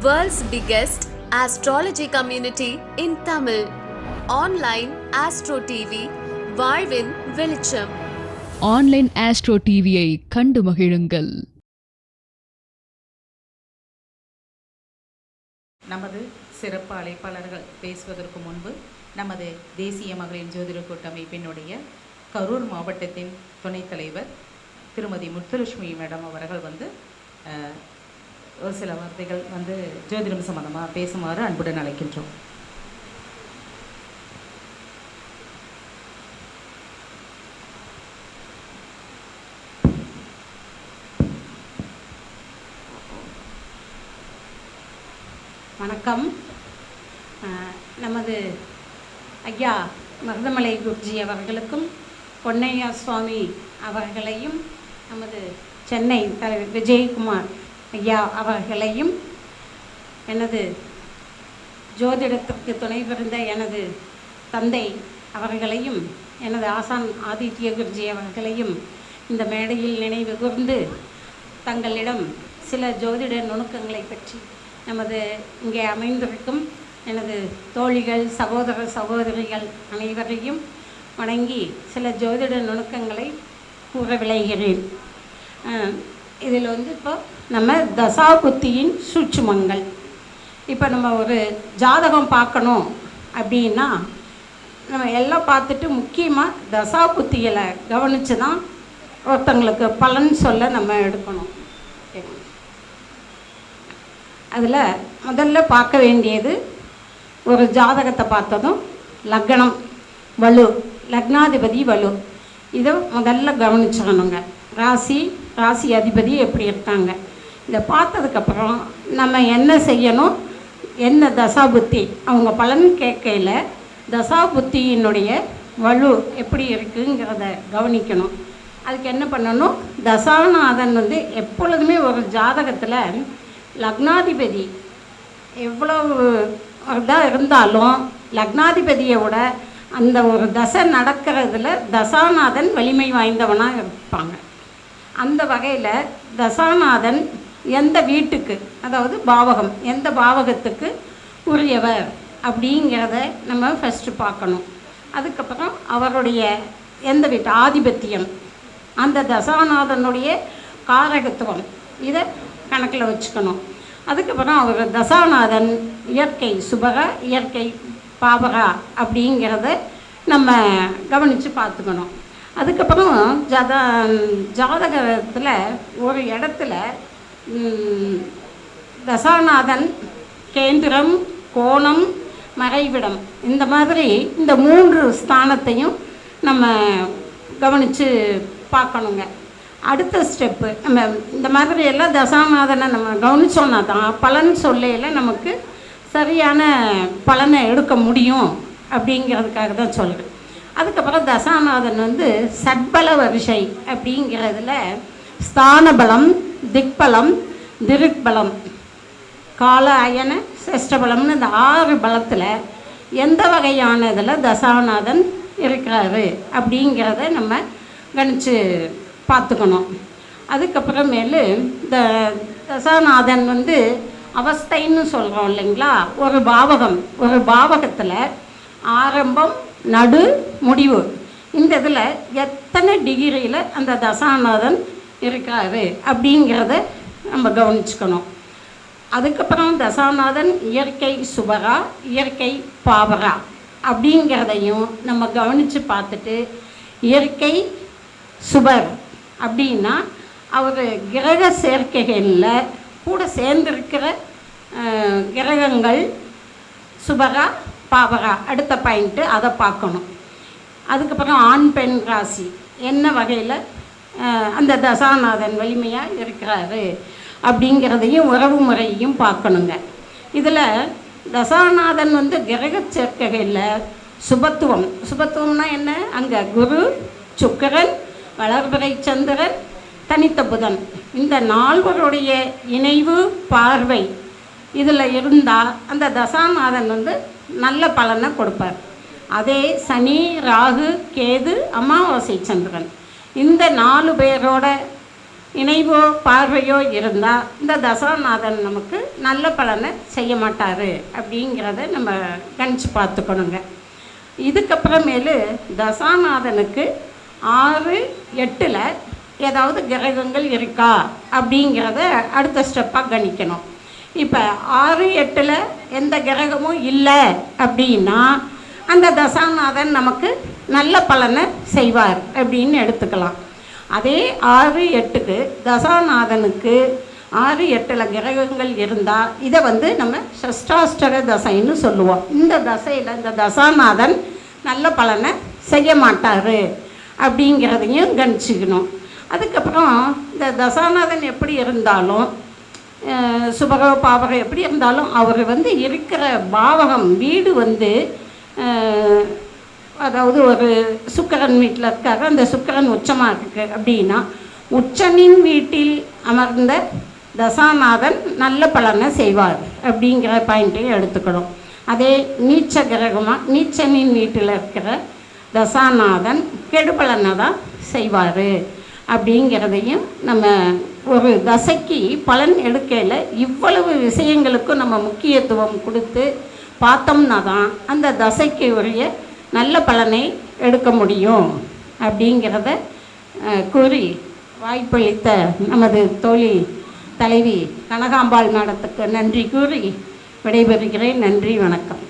World's biggest astrology community in Tamil. Online Astro TV, வாழ்வின் வெளிச்சம் online astro டிவியை கண்டு மகிழுங்கள் நமது சிறப்பு அழைப்பாளர்கள் பேசுவதற்கு முன்பு நமது தேசிய மகளிர் ஜோதிட கூட்டமைப்பினுடைய கரூர் மாவட்டத்தின் துணைத் தலைவர் திருமதி முத்துலட்சுமி மேடம் அவர்கள் வந்து ஒரு சில வார்த்தைகள் வந்து ஜோதிடம் சம்பந்தமாக பேசுமாறு அன்புடன் அழைக்கின்றோம். வணக்கம். அஹ், நமது ஐயா மருதமலை குருஜி அவர்களுக்கும் பொன்னையா சுவாமி அவர்களையும் நமது சென்னை தலைவர் விஜயகுமார் ஐயா அவர்களையும் எனது ஜோதிடத்திற்கு துணை புரிந்த எனது தந்தை அவர்களையும் எனது ஆசான் ஆதித்ய குருஜி அவர்களையும் இந்த மேடையில் நினைவு கூர்ந்து தங்களிடம் சில ஜோதிட நுணுக்கங்களை பற்றி நமது இங்கே அமைந்திருக்கும் எனது தோழிகள் சகோதர சகோதரிகள் அனைவரையும் வணங்கி சில ஜோதிட நுணுக்கங்களை கூற விளைகிறேன் இதில் வந்து இப்போ நம்ம தசாபுத்தியின் சூட்சுமங்கள். இப்போ நம்ம ஒரு ஜாதகம் பார்க்கணும் அப்படின்னா நம்ம எல்லாம் பார்த்துட்டு முக்கியமாக தசாபுத்திகளை கவனித்து தான் ஒருத்தங்களுக்கு பலன் சொல்ல நம்ம எடுக்கணும். அதில் முதல்ல பார்க்க வேண்டியது ஒரு ஜாதகத்தை பார்த்ததும் லக்னம் வலு லக்னாதிபதி வலு. இதை முதல்ல கவனிச்சுக்கணுங்க. ராசி ராசி அதிபதி எப்படி இருக்காங்க? இதை பார்த்ததுக்கப்புறம் நம்ம என்ன செய்யணும்? என்ன தசாபுத்தி? அவங்க பலன் கேட்கையில் தசாபுத்தியினுடைய வலு எப்படி இருக்குங்கிறத கவனிக்கணும். அதுக்கு என்ன பண்ணணும்? தசாநாதன் வந்து எப்பொழுதுமே ஒரு ஜாதகத்தில் லக்னாதிபதி எவ்வளவு இதாக இருந்தாலும் லக்னாதிபதியை விட அந்த ஒரு தசை நடக்கிறதுல தசாநாதன் வலிமை வாய்ந்தவனாக இருப்பாங்க. அந்த வகையில் தசாநாதன் எந்த வீட்டுக்கு அதாவது பாவகம் எந்த பாவகத்துக்கு உரியவர் அப்படிங்கிறத நம்ம ஃபஸ்ட்டு பார்க்கணும். அதுக்கப்புறம் அவருடைய எந்த வீட்டு ஆதிபத்தியம் அந்த தசாநாதனுடைய காரகத்துவம் இதை கணக்கில் வச்சுக்கணும். அதுக்கப்புறம் அவர் தசாநாதன் இயற்கை சுபகா இயற்கை பாபகா அப்படிங்கிறத நம்ம கவனித்து பார்த்துக்கணும். அதுக்கப்புறம் ஜத ஜாதகத்தில் ஒரு இடத்துல தசாநாதன் கேந்திரம் கோணம் மறைவிடம். இந்த மாதிரி இந்த மூன்று ஸ்தானத்தையும் நம்ம கவனித்து பார்க்கணுங்க. அடுத்த ஸ்டெப்பு நம்ம இந்த மாதிரி எல்லாம் தசாநாதனை நம்ம கவனிச்சோன்னா தான் பலன் சொல்லையில் நமக்கு சரியான பலனை எடுக்க முடியும் அப்படிங்கிறதுக்காக தான் சொல்கிறேன் அதுக்கப்புறம் தசாநாதன் வந்து சட்பல வரிசை அப்படிங்கிறதுல ஸ்தானபலம் திக்பலம் திருக்பலம் கால அயன சிரஷ்டபலம்னு இந்த ஆறு பலத்தில் எந்த வகையான இதில் தசாநாதன் இருக்கிறாரு அப்படிங்கிறத நம்ம கணிச்சு பார்த்துக்கணும். அதுக்கப்புறமேலு இந்த தசாநாதன் வந்து அவஸ்தைன்னு சொல்கிறோம் இல்லைங்களா? ஒரு பாவகம் ஒரு பாவகத்தில் ஆரம்பம் நடு முடிவு. இந்த இதில் எத்தனை டிகிரியில் அந்த தசாநாதன் இருக்காரு அப்படிங்கிறத நம்ம கவனிச்சுக்கணும். அதுக்கப்புறம் தசாநாதன் இயற்கை சுபரா இயற்கை பாவரா அப்படிங்கிறதையும் நம்ம கவனித்து பார்த்துட்டு இயற்கை சுபர் அப்படின்னா அவர் கிரக சேர்க்கைகளில் கூட சேர்ந்திருக்கிற கிரகங்கள் சுபரா பாவரா அடுத்த பாயிண்ட்டு அதை பார்க்கணும். அதுக்கப்புறம் ஆண் பெண் ராசி என்ன வகையில் அந்த தசாநாதன் வலிமையாக இருக்கிறாரு அப்படிங்கிறதையும் உறவு முறையையும் பார்க்கணுங்க. இதில் தசாநாதன் வந்து கிரக சேர்க்கைகளில் சுபத்துவம். சுபத்துவம்னா என்ன? அங்கே குரு சுக்கிரன் வளர்பிறை சந்திரன் தனித்த புதன். இந்த நால்வருடைய இணைவு பார்வை இதில் இருந்தால் அந்த தசாநாதன் வந்து நல்ல பலனை கொடுப்பார். அதே சனி ராகு கேது அமாவாசை சந்திரன். இந்த நாலு பேரோட இணைவோ பார்வையோ இருந்தால் இந்த தசாநாதன் நமக்கு நல்ல பலனை செய்ய மாட்டார் அப்படிங்கிறத நம்ம கணிச்சு பார்த்துக்கணுங்க. இதுக்கப்புறமேலு தசாநாதனுக்கு ஆறு எட்டில் ஏதாவது கிரகங்கள் இருக்கா அப்படிங்கிறத அடுத்த ஸ்டெப்பாக கணிக்கணும். இப்போ ஆறு எட்டில் எந்த கிரகமும் இல்லை அப்படின்னா அந்த தசாநாதன் நமக்கு நல்ல பலனை செய்வார் அப்படின்னு எடுத்துக்கலாம். அதே ஆறு எட்டுக்கு தசாநாதனுக்கு ஆறு எட்டில் கிரகங்கள் இருந்தால் இதை வந்து நம்ம சஷ்டாஷ்டக தசைன்னு சொல்லுவோம். இந்த தசையில் இந்த தசாநாதன் நல்ல பலனை செய்ய மாட்டார் அப்படிங்கிறதையும் கணிச்சிக்கணும். அதுக்கப்புறம் இந்த தசாநாதன் எப்படி இருந்தாலும் சுபக பாவகம் எப்படி இருந்தாலும் அவர் வந்து இருக்கிற பாவகம் வீடு வந்து அதாவது ஒரு சுக்கரன் வீட்டில் இருக்காரு. அந்த சுக்கரன் உச்சமாக இருக்கு. அப்படின்னா உச்சனின் வீட்டில் அமர்ந்த தசாநாதன் நல்ல பலனை செய்வார் அப்படிங்கிற பாயிண்ட்டையும் எடுத்துக்கணும். அதே நீச்ச கிரகமாக நீச்சனின் வீட்டில் இருக்கிற தசாநாதன் கெடுபலனை தான் செய்வார். அப்படிங்கிறதையும் நம்ம ஒரு தசைக்கு பலன் எடுக்கையில் இவ்வளவு விஷயங்களுக்கும் நம்ம முக்கியத்துவம் கொடுத்து பார்த்தோம்னா தான் அந்த தசைக்கு உரிய நல்ல பலனை எடுக்க முடியும் அப்படிங்கிறத கூறி வாய்ப்பளித்த நமது தோழி தலைவி கனகாம்பாள் மேடத்துக்கு நன்றி கூறி விடைபெறுகிறேன். நன்றி வணக்கம்.